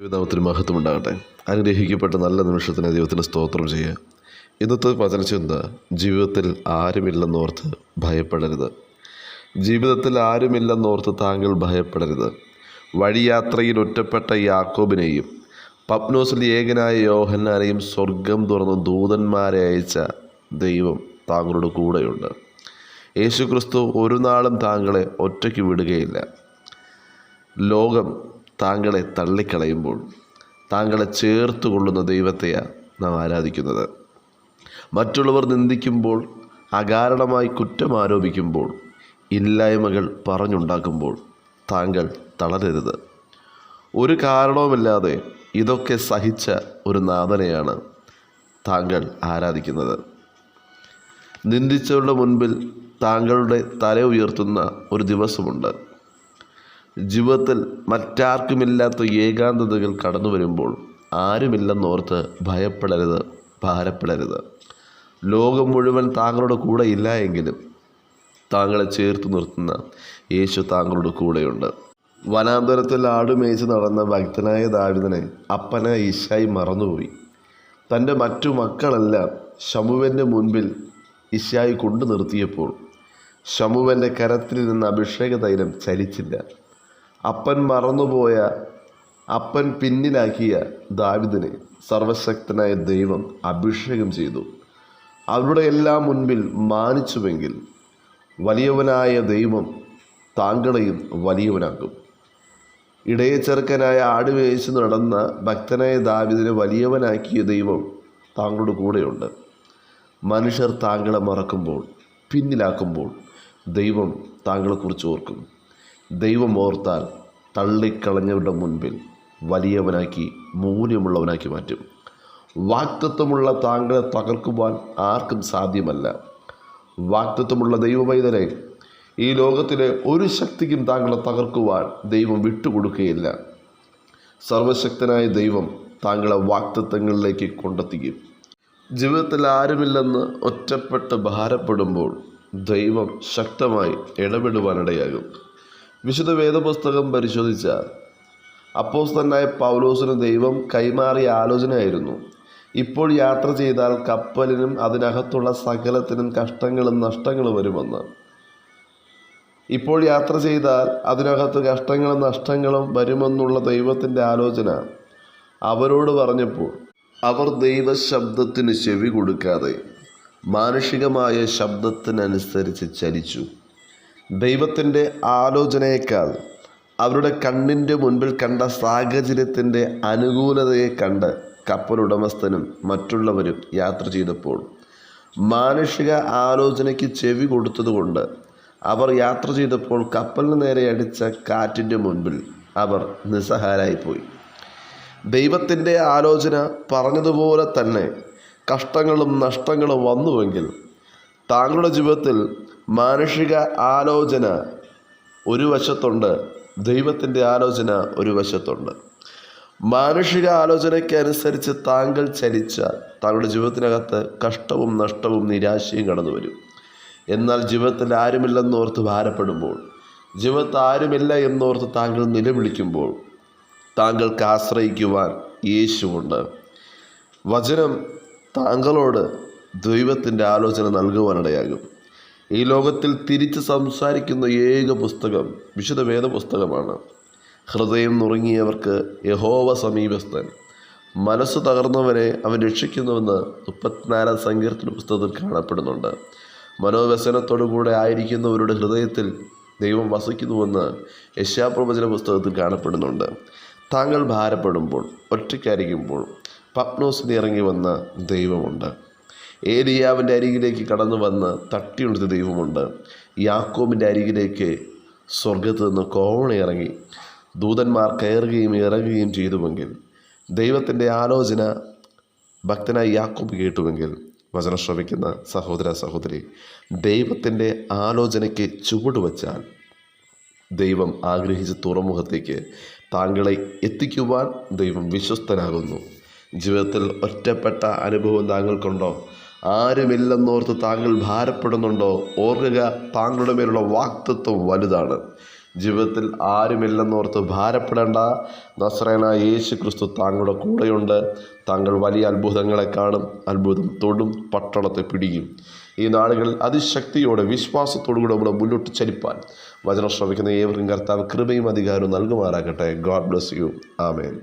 ദൈവനാമത്തിന് മഹത്വം ഉണ്ടാകട്ടെ അനുഗ്രഹിക്കപ്പെട്ട നല്ല നിമിഷത്തിന് ദൈവത്തിന് സ്തോത്രം ചെയ്യുക. ഇന്നത്തെ വചനചിന്ത ജീവിതത്തിൽ ആരുമില്ലെന്നോർത്ത് ഭയപ്പെടരുത്. ജീവിതത്തിൽ ആരുമില്ലെന്നോർത്ത് താങ്കൾ ഭയപ്പെടരുത്. വഴിയാത്രയിൽ ഒറ്റപ്പെട്ട യാക്കോബിനെയും പപ്നോസിൽ ഏകനായ യോഹന്നാനെയും സ്വർഗം തുറന്ന് ദൂതന്മാരെ അയച്ച ദൈവം താങ്കളുടെ കൂടെയുണ്ട്. യേശുക്രിസ്തു ഒരു നാളും താങ്കളെ ഒറ്റയ്ക്ക് വിടുകയില്ല. ലോകം താങ്കളെ തള്ളിക്കളയുമ്പോൾ താങ്കളെ ചേർത്ത് കൊള്ളുന്ന ദൈവത്തെയാണ് നാം ആരാധിക്കുന്നത്. മറ്റുള്ളവർ നിന്ദിക്കുമ്പോൾ അകാരണമായി കുറ്റം ആരോപിക്കുമ്പോൾ ഇല്ലായ്മകൾ പറഞ്ഞുണ്ടാക്കുമ്പോൾ താങ്കൾ തളരരുത്. ഒരു കാരണവുമില്ലാതെ ഇതൊക്കെ സഹിച്ച ഒരു നാഥനെയാണ് താങ്കൾ ആരാധിക്കുന്നത്. നിന്ദിച്ചവരുടെ മുൻപിൽ താങ്കളുടെ തല ഉയർത്തുന്ന ഒരു ദിവസമുണ്ട്. ജീവിതത്തിൽ മറ്റാർക്കുമില്ലാത്ത ഏകാന്തതകൾ കടന്നു വരുമ്പോൾ ആരുമില്ലെന്നോർത്ത് ഭയപ്പെടരുത് ഭാരപ്പെടരുത്. ലോകം മുഴുവൻ താങ്കളുടെ കൂടെ ഇല്ല എങ്കിലും താങ്കളെ ചേർത്ത് നിർത്തുന്ന യേശു താങ്കളുടെ കൂടെയുണ്ട്. വനാന്തരത്തിൽ ആടുമേച്ച് നടന്ന ഭക്തനായ ദാവിദനെ അപ്പന ഈശായി മറന്നുപോയി. തന്റെ മറ്റു മക്കളെല്ലാം ശമുവിന്റെ മുൻപിൽ ഇശായി കൊണ്ടു നിർത്തിയപ്പോൾ ശമുവിന്റെ കരത്തിൽ നിന്ന് അഭിഷേക തൈലം ചലിച്ചില്ല. അപ്പൻ മറന്നുപോയ അപ്പൻ പിന്നിലാക്കിയ ദാവിദിനെ സർവശക്തനായ ദൈവം അഭിഷേകം ചെയ്തു. അവരുടെ എല്ലാം മുൻപിൽ മാനിച്ചുവെങ്കിൽ വലിയവനായ ദൈവം താങ്കളെയും വലിയവനാക്കും. ഇടയ ചെറുക്കനായ ആടുവേശു നടന്ന ഭക്തനായ ദാവിദിനെ വലിയവനാക്കിയ ദൈവം താങ്കളുടെ കൂടെയുണ്ട്. മനുഷ്യർ താങ്കളെ മറക്കുമ്പോൾ പിന്നിലാക്കുമ്പോൾ ദൈവം താങ്കളെക്കുറിച്ച് ഓർക്കും. ദൈവം ഓർത്താൽ തള്ളിക്കളഞ്ഞവരുടെ മുൻപിൽ വലിയവനാക്കി മൂല്യമുള്ളവനാക്കി മാറ്റും. വാക്തത്വമുള്ള താങ്കളെ തകർക്കുവാൻ ആർക്കും സാധ്യമല്ല. വാക്തത്വമുള്ള ദൈവവൈതലെ ഈ ലോകത്തിലെ ഒരു ശക്തിക്കും താങ്കളെ തകർക്കുവാൻ ദൈവം വിട്ടുകൊടുക്കുകയില്ല. സർവശക്തനായ ദൈവം താങ്കളെ വാക്തത്വങ്ങളിലേക്ക് കൊണ്ടെത്തിക്കും. ജീവിതത്തിൽ ആരുമില്ലെന്ന് ഒറ്റപ്പെട്ട് ഭാരപ്പെടുമ്പോൾ ദൈവം ശക്തമായി ഇടപെടുവാനിടയാകും. വിശുദ്ധ വേദപുസ്തകം പരിശോധിച്ചാൽ അപ്പോസ്തനായ പൗലോസിന് ദൈവം കൈമാറിയ ആലോചനയായിരുന്നു. ഇപ്പോൾ യാത്ര ചെയ്താൽ കപ്പലിനും അതിനകത്തുള്ള സകലത്തിനും കഷ്ടങ്ങളും നഷ്ടങ്ങളും വരുമെന്ന്. ഇപ്പോൾ യാത്ര ചെയ്താൽ അതിനകത്ത് കഷ്ടങ്ങളും നഷ്ടങ്ങളും വരുമെന്നുള്ള ദൈവത്തിന്റെ ആലോചന അവരോട് പറഞ്ഞപ്പോൾ അവർ ദൈവശബ്ദത്തിന് ചെവി കൊടുക്കാതെ മാനുഷികമായ ശബ്ദത്തിനനുസരിച്ച് ചലിച്ചു. ദൈവത്തിന്റെ ആലോചനയേക്കാൾ അവരുടെ കണ്ണിന്റെ മുൻപിൽ കണ്ട സാഹചര്യത്തിന്റെ അനുകൂലതയെ കണ്ട് കപ്പലുടമസ്ഥനും മറ്റുള്ളവരും യാത്ര ചെയ്തപ്പോൾ മാനുഷിക ആലോചനയ്ക്ക് ചെവി കൊടുത്തതുകൊണ്ട് അവർ യാത്ര ചെയ്തപ്പോൾ കപ്പലിന് നേരെ അടിച്ച കാറ്റിന്റെ മുൻപിൽ അവർ നിസ്സഹാരായിപ്പോയി. ദൈവത്തിന്റെ ആലോചന പറഞ്ഞതുപോലെ തന്നെ കഷ്ടങ്ങളും നഷ്ടങ്ങളും വന്നുവെങ്കിൽ താങ്കളുടെ ജീവിതത്തിൽ മാനുഷിക ആലോചന ഒരു വശത്തുണ്ട് ദൈവത്തിന്റെ ആലോചന ഒരു വശത്തുണ്ട്. മാനുഷിക ആലോചനയ്ക്ക് അനുസരിച്ച് താങ്കൾ ചലിച്ച താങ്കളുടെ ജീവിതത്തിനകത്ത് കഷ്ടവും നഷ്ടവും നിരാശയും കടന്നു വരും. എന്നാൽ ജീവിതത്തിൽ ആരുമില്ലെന്നോർത്ത് ഭാരപ്പെടുമ്പോൾ ജീവിതത്തിൽ ആരുമില്ല എന്നോർത്ത് താങ്കൾ നിലവിളിക്കുമ്പോൾ താങ്കൾക്ക് ആശ്രയിക്കുവാൻ യേശുവുണ്ട്. വചനം താങ്കളോട് ദൈവത്തിന്റെ ആലോചന നൽകുവാനിടയാകും. ഈ ലോകത്തിൽ തിരിച്ച് സംസാരിക്കുന്ന ഏക പുസ്തകം വിശുദ്ധ വേദ പുസ്തകമാണ്. ഹൃദയം നുറുങ്ങിയവർക്ക് യഹോവ സമീപസ്ഥൻ. മനസ്സ് തകർന്നവരെ അവൻ രക്ഷിക്കുന്നുവെന്ന് മുപ്പത്തിനാലാം സങ്കീർത്തന പുസ്തകത്തിൽ കാണപ്പെടുന്നുണ്ട്. മനോവ്യസനത്തോടുകൂടെ ആയിരിക്കുന്നവരുടെ ഹൃദയത്തിൽ ദൈവം വസിക്കുന്നുവെന്ന് യശാപ്രവചന പുസ്തകത്തിൽ കാണപ്പെടുന്നുണ്ട്. താങ്കൾ ഭാരപ്പെടുമ്പോൾ ഒറ്റയ്ക്കായിരിക്കുമ്പോൾ പപ്നോസിന് ഇറങ്ങി വന്ന ദൈവമുണ്ട്. ഏലിയാവിന്റെ അരികിലേക്ക് കടന്നു വന്ന് തട്ടിയുണർത്ത ദൈവമുണ്ട്. യാക്കോബിന്റെ അരികിലേക്ക് സ്വർഗത്ത് നിന്ന് കോവണ ഇറങ്ങി. ദൂതന്മാർ കയറുകയും ഇറങ്ങുകയും ചെയ്തുവെങ്കിൽ ദൈവത്തിന്റെ ആലോചന ഭക്തനായി യാക്കോബ് കേട്ടുവെങ്കിൽ വചന ശ്രവിക്കുന്ന സഹോദര സഹോദരി ദൈവത്തിന്റെ ആലോചനയ്ക്ക് ചുവട് വച്ചാൽ ദൈവം ആഗ്രഹിച്ച തുറമുഖത്തേക്ക് താങ്കളെ എത്തിക്കുവാൻ ദൈവം വിശ്വസ്തനാകുന്നു. ജീവിതത്തിൽ ഒറ്റപ്പെട്ട അനുഭവം താങ്കൾക്കുണ്ടോ? ആരുമില്ലെന്നോർത്ത് താങ്കൾ ഭാരപ്പെടുന്നുണ്ടോ? ഓർക്കുക താങ്കളുടെ മേലുള്ള വാക്തത്വം വലുതാണ്. ജീവിതത്തിൽ ആരുമില്ലെന്നോർത്ത് ഭാരപ്പെടേണ്ട. നസ്രേന യേശു ക്രിസ്തു താങ്കളുടെ കൂടെയുണ്ട്. താങ്കൾ വലിയ അത്ഭുതങ്ങളെ കാണും. അത്ഭുതം തൊടും പട്ടണത്തെ പിടിക്കും ഈ നാളുകളിൽ അതിശക്തിയോടെ വിശ്വാസത്തോടു കൂടെ നമ്മളെ മുന്നോട്ട് ചലിപ്പാൻ വചനം ശ്രമിക്കുന്ന ഏവർക്കും കർത്താവ് കൃപയും അധികാരവും നൽകുമാറാകട്ടെ. God bless you. ആമേൻ.